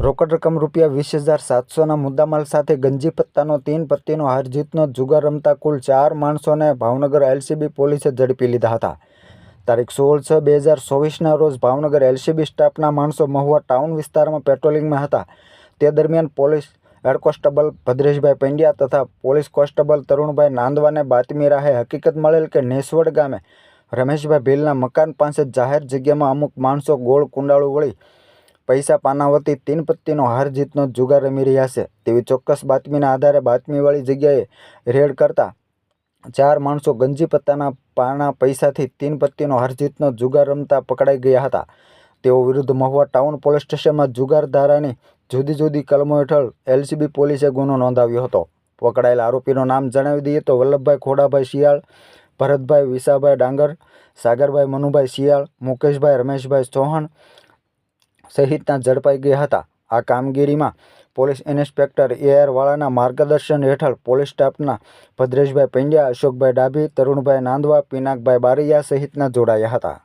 રોકડ રકમ રૂપિયા વીસ હજાર સાતસોના મુદ્દામાલ સાથે ગંજી પત્તાનો તીન પત્તીનો હારજીતનો જુગાર રમતા કુલ ચાર માણસોને ભાવનગર એલસીબી પોલીસે ઝડપી લીધા હતા. તારીખ સોળ છ બે હજાર ચોવીસના રોજ ભાવનગર એલસીબી સ્ટાફના માણસો મહુવા ટાઉન વિસ્તારમાં પેટ્રોલિંગમાં હતા. તે દરમિયાન police head constable Bhadreshbhai Pandya તથા પોલીસ કોન્સ્ટેબલ તરુણભાઈ નાંદવાને બાતમી રાહે હકીકત મળેલ કે નેસવડ ગામે રમેશભાઈ ભીલના મકાન પાસે જાહેર જગ્યામાં અમુક માણસો ગોળ કુંડાળું વળી પૈસા પાનાવતી તીન પત્તીનો હાર જીતનો જુગાર રમી રહ્યા છે. તેવી ચોક્કસ બાતમીના આધારે બાતમીવાળી જગ્યાએ રેડ કરતા ચાર માણસો ગંજી પત્તાના પાના પૈસાથી તીન પત્તીનો હાર જીતનો જુગાર રમતા પકડાઈ ગયા હતા. તેઓ વિરુદ્ધ મહુવા ટાઉન પોલીસ સ્ટેશનમાં જુગાર ધારાની જુદી જુદી કલમો હેઠળ એલસીબી પોલીસે ગુનો નોંધાવ્યો હતો. પકડાયેલા આરોપીનું નામ જણાવી દઈએ તો વલ્લભભાઈ ખોડાભાઈ શિયાળ, ભરતભાઈ વિસાભાઈ ડાંગર, સાગરભાઈ મનુભાઈ શિયાળ, મુકેશભાઈ રમેશભાઈ ચૌહાણ સહિતના ઝડપાઈ ગયા હતા. આ કામગીરીમાં પોલીસ ઇન્સ્પેક્ટર એઆરવાળાના વાળાના માર્ગદર્શન હેઠળ પોલીસ સ્ટાફના ભદ્રેશભાઈ પંડ્યા, અશોકભાઈ ડાભી, તરુણભાઈ નાંદવા, પિનાકભાઈ બારૈયા સહિતના જોડાયા હતા.